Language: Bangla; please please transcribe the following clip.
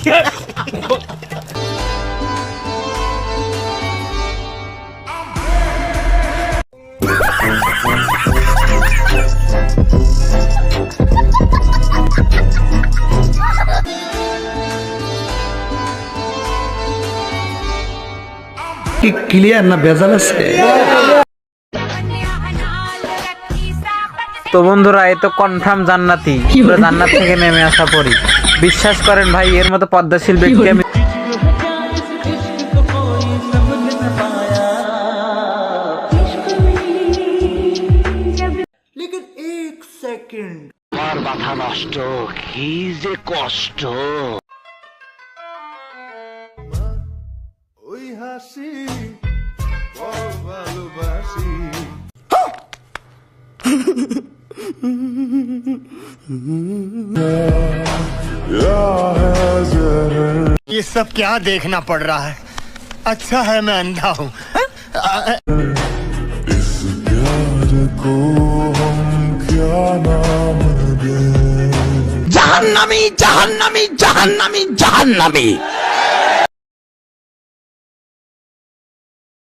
কি ক্লিয়ার না ভেজাল আছে? তো বন্ধুরা এ তো কনফার্ম জান্নাতি। জান্নাত থেকে নেমে আসা পড়ি বিশ্বাস করেন ভাই এর মতো পদ্মাশীল ব্যক্তি আমি ये सब क्या देखना पड़ रहा है? अच्छा है मैं अंधा हूँ। इस प्यार को हम क्या नाम दें जहन्नमी जहन्नमी जहन्नमी जहन्नमी।